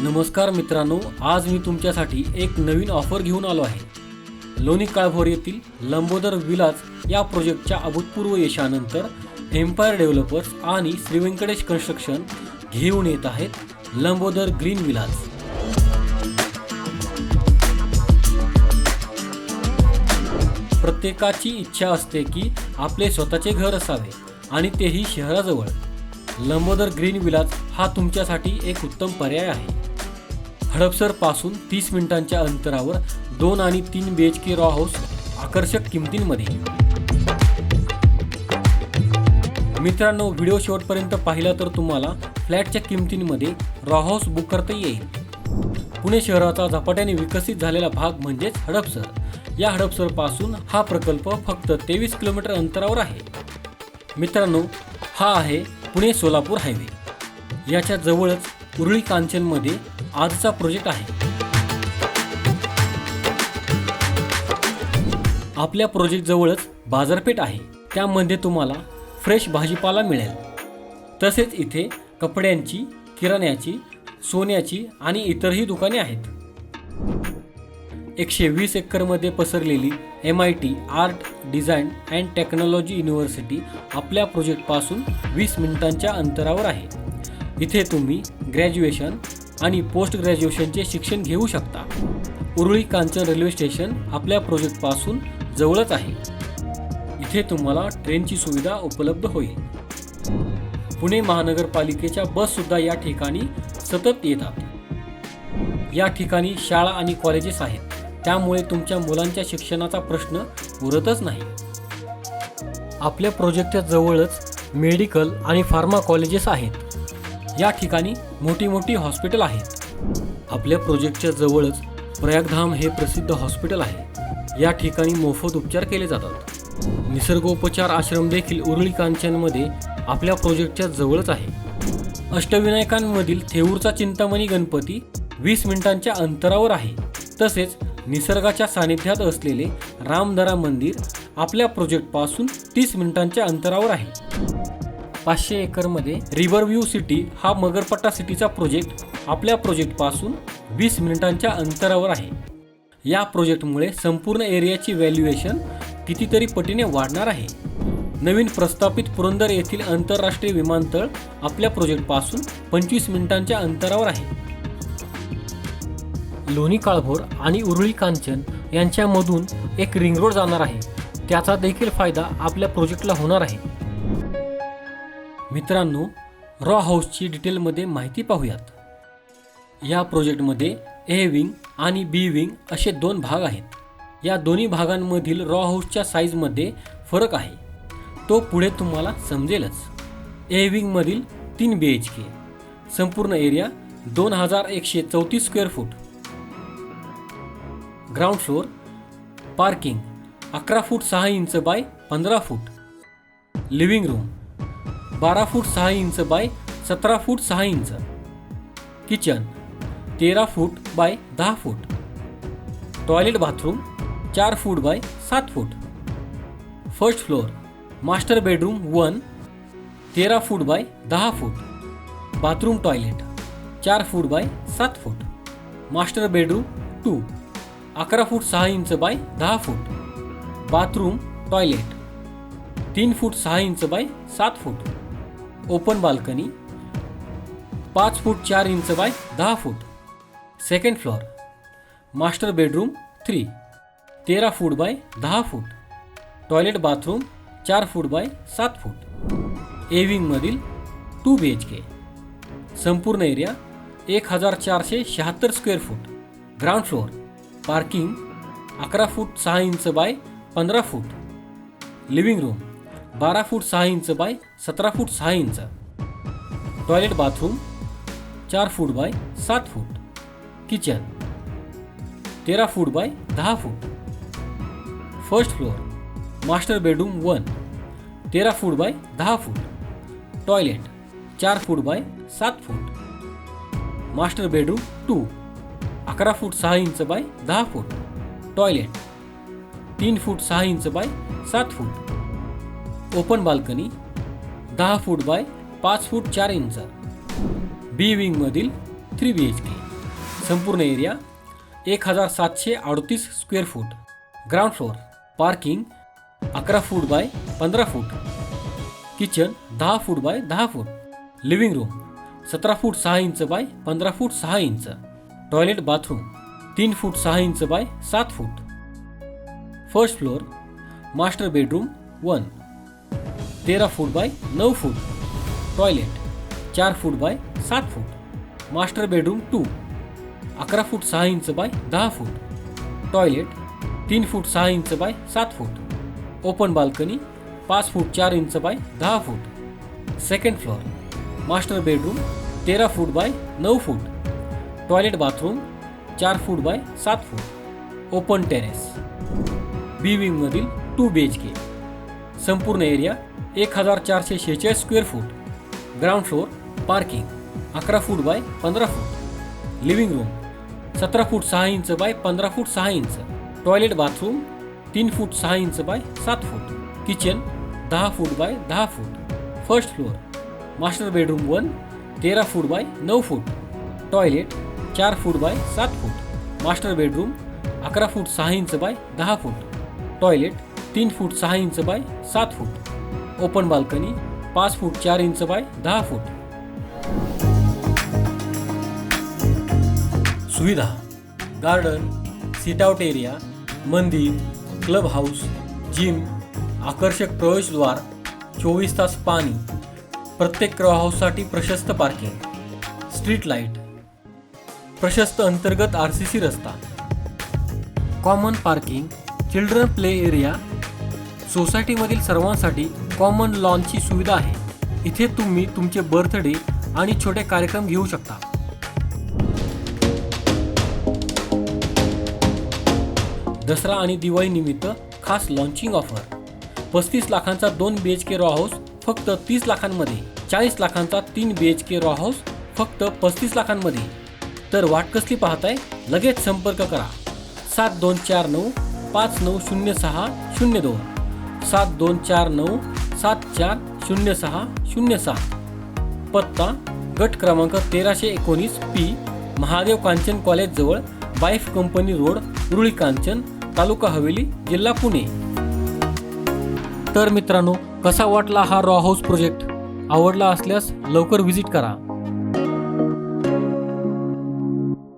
नमस्कार मित्रांनो आज मी तुमच्यासाठी एक नवीन ऑफर घेऊन आलो आहे. लोणी काळभोर येथील लंबोदर विलास या प्रोजेक्टच्या अभूतपूर्व यशानंतर एम्पायर डेव्हलपर्स आणि श्री व्यंकटेश कन्स्ट्रक्शन घेऊन येत आहेत लंबोदर ग्रीन विलाज प्रत्येकाची इच्छा असते की आपले स्वतःचे घर असावे आणि तेही शहराजवळ. लंबोदर ग्रीन विलाज हा तुमच्यासाठी एक उत्तम पर्याय आहे. हडपसरपासून तीस मिनिटांच्या अंतरावर दोन आणि तीन B H K row house आकर्षक किमतींमध्ये. मित्रांनो व्हिडिओ शेवटपर्यंत पाहिला तर तुम्हाला फ्लॅटच्या किमतींमध्ये रॉ हाऊस बुक करता येईल. पुणे शहराचा झपाट्याने विकसित झालेला भाग म्हणजेच हडपसर. या हडपसरपासून हा प्रकल्प फक्त तेवीस किलोमीटर अंतरावर आहे. मित्रांनो हा आहे पुणे सोलापूर हायवे. याच्या जवळच उरळी कांचनमध्ये आजचा प्रोजेक्ट आहे. आपल्या प्रोजेक्ट जवळच बाजारपेठ आहे. त्यामध्ये तुम्हाला फ्रेश भाजीपाला मिळेल. तसेच इथे कपड्यांची किराण्याची सोन्याची आणि इतरही दुकाने आहेत. एकशे वीस एकरमध्ये पसरलेली M I T art design and technology university आपल्या प्रोजेक्टपासून वीस मिनिटांच्या अंतरावर आहे. इथे तुम्ही ग्रॅज्युएशन आणि पोस्ट ग्रॅज्युएशनचे शिक्षण घेऊ शकता. उरुळी कांचन रेल्वे स्टेशन आपल्या प्रोजेक्टपासून जवळच आहे. इथे तुम्हाला ट्रेनची सुविधा उपलब्ध होईल. पुणे महानगरपालिकेच्या बससुद्धा या ठिकाणी सतत येतात. या ठिकाणी शाळा आणि कॉलेजेस आहेत. त्यामुळे तुमच्या मुलांच्या शिक्षणाचा प्रश्न उरतच नाही. आपल्या प्रोजेक्टच्या जवळच मेडिकल आणि फार्मा कॉलेजेस आहेत. या ठिकाणी मोठी मोठी हॉस्पिटल आहेत आपल्या प्रोजेक्टच्या जवळच प्रयागधाम हे प्रसिद्ध हॉस्पिटल आहे. या ठिकाणी मोफत उपचार केले जातात. निसर्गोपचार आश्रम देखील उरळी कांचनमध्ये आपल्या प्रोजेक्टच्या जवळच आहे. अष्टविनायकांमधील थेऊरचा चिंतामणी गणपती वीस मिनिटांच्या अंतरावर आहे. तसेच निसर्गाच्या सानिध्यात असलेले रामदरा मंदिर आपल्या प्रोजेक्टपासून तीस मिनिटांच्या अंतरावर आहे. पाचशे एकरमध्ये रिव्हरव्ह्यू सिटी हा मगरपट्टा सिटीचा प्रोजेक्ट आपल्या प्रोजेक्टपासून वीस मिनिटांच्या अंतरावर आहे. या प्रोजेक्टमुळे संपूर्ण एरियाची व्हॅल्युएशन कितीतरी पटीने वाढणार आहे. नवीन प्रस्थापित पुरंदर येथील आंतरराष्ट्रीय विमानतळ आपल्या प्रोजेक्टपासून पंचवीस मिनिटांच्या अंतरावर आहे. लोणी काळभोर आणि उरुळी कांचन यांच्यामधून एक रिंग रोड जाणार आहे. त्याचा देखील फायदा आपल्या प्रोजेक्टला होणार आहे. मित्रांनो रॉ हाऊसची डिटेलमध्ये माहिती पाहूयात. या प्रोजेक्टमध्ये ए विंग आणि बी विंग असे दोन भाग आहेत. या दोन्ही भागांमधील रॉ हाऊसच्या साईजमध्ये फरक आहे. तो पुढे तुम्हाला समजेलच. ए विंगमधील तीन बी एच के संपूर्ण एरिया दोन हजार एकशे चौतीस square foot. Ground floor parking अकरा फूट सहा इंच बाय पंधरा फूट. लिव्हिंग रूम बारा फूट सहा इंच बाय सतरा फूट सहा इंच. किचन तेरा फूट बाय दहा फूट. टॉयलेट बाथरूम चार फूट बाय सात foot. First floor master bedroom one तेरा फूट बाय दहा फूट. बाथरूम टॉयलेट चार फूट बाय सात फूट. मास्टर बेडरूम टू अकरा फूट सहा इंच बाय दहा फूट. बाथरूम टॉयलेट तीन फूट सहा इंच बाय सात फूट. ओपन बाल्कनी पाच फूट चार इंच बाय दहा foot. Second floor master bedroom three तेरा फूट बाय दहा फूट. टॉयलेट बाथरूम चार फूट बाय सात फूट. एविंगमधील टू बी एच के संपूर्ण एरिया एक हजार चारशे शहात्तर square foot ground floor parking अकरा फूट सहा इंच बाय पंधरा फूट. लिव्हिंग रूम बारा फूट सहा इंच बाय सतरा फूट सहा इंच. टॉयलेट बाथरूम चार फूट बाय सात फूट. किचन तेरा फूट बाय दहा foot. First floor master bedroom one तेरा फूट बाय दहा फूट. टॉयलेट चार फूट बाय सात फूट. मास्टर बेडरूम टू अकरा फूट सहा इंच बाय दहा फूट. टॉयलेट तीन फूट सहा इंच बाय सात फूट. ओपन बाल्कनी दहा फूट बाय पाच फूट चार इंच. बी विंगमधील थ्री बी एच के संपूर्ण एरिया एक हजार सातशे अडतीस square foot ground floor parking अकरा फूट बाय पंधरा फूट. किचन दहा फूट बाय दहा फूट. लिव्हिंग रूम सतरा फूट सहा इंच बाय पंधरा फूट सहा इंच. टॉयलेट बाथरूम तीन फूट सहा इंच बाय सात foot. First floor master bedroom one तेरा फूट बाय नऊ फूट. टॉयलेट चार फूट बाय सात फूट. Master bedroom to. अकरा फूट सहा इंच बाय दहा फूट. टॉयलेट तीन फूट सहा इंच बाय सात फूट. ओपन बाल्कनी पाच फूट चार इंच बाय दहा foot. Second floor master bedroom तेरा फूट बाय नऊ फूट. टॉयलेट बाथरूम चार फूट बाय सात फूट. Open terrace. बी विंगमधील टू बी एच के संपूर्ण एरिया एक हज़ार चारशे शेहेचाळीस square foot ground floor parking अकरा फूट बाय पंधरा फूट लिव्हिंग रूम सतरा फूट सहा इंच बाय पंधरा फूट सहा इंच टॉयलेट बाथरूम तीन फूट सहा इंच बाय सात फूट किचन दहा फूट बाय दहा foot first floor master bedroom one तेरा फूट बाय नऊ फूट टॉयलेट चार फूट बाय सात फूट मास्टर बेडरूम अकरा फूट सहा इंच बाय दहा फूट टॉयलेट तीन फूट सहा इंच बाय सात फूट ओपन बाल्कनी पाच फूट चार इंच बाय दहा फूट. सुविधा गार्डन सिटआउट एरिया मंदिर क्लब हाऊस जिम आकर्षक प्रवेशद्वार चोवीस तास पाणी प्रत्येक क्लब हाऊससाठी प्रशस्त पार्किंग स्ट्रीट लाइट प्रशस्त अंतर्गत आर सी सी रस्ता. Common parking children play area सोसायटीमधील सर्वांसाठी कॉमन लॉनची सुविधा आहे. इथे तुम्ही तुमचे बर्थडे आणि छोटे कार्यक्रम घेऊ शकता. दसरा आणि दिवाळी निमित्त खास लॉन्चिंग ऑफर पस्तीस लाखांचा दोन B H K row house फक्त तीस लाखांमध्ये. चाळीस लाखांचा तीन B H K row house फक्त पस्तीस लाखांमध्ये. तर वाट कसली पाहताय? लगेच संपर्क करा. सात दोन चार नऊ पाच नऊ शून्य सहा शून्य दोन. सात दोन चार नऊ सात चार शून्य सहा शून्य सात पत्ता गट क्रमांक तेराशे एकोणीस पी महादेव कांचन कॉलेजजवळ बाईफ कंपनी रोड रुळी कांचन तालुका हवेली जिल्हा पुणे. तर मित्रांनो कसा वाटला हा रॉ हाऊस प्रोजेक्ट आवडला असल्यास लवकर व्हिजिट करा.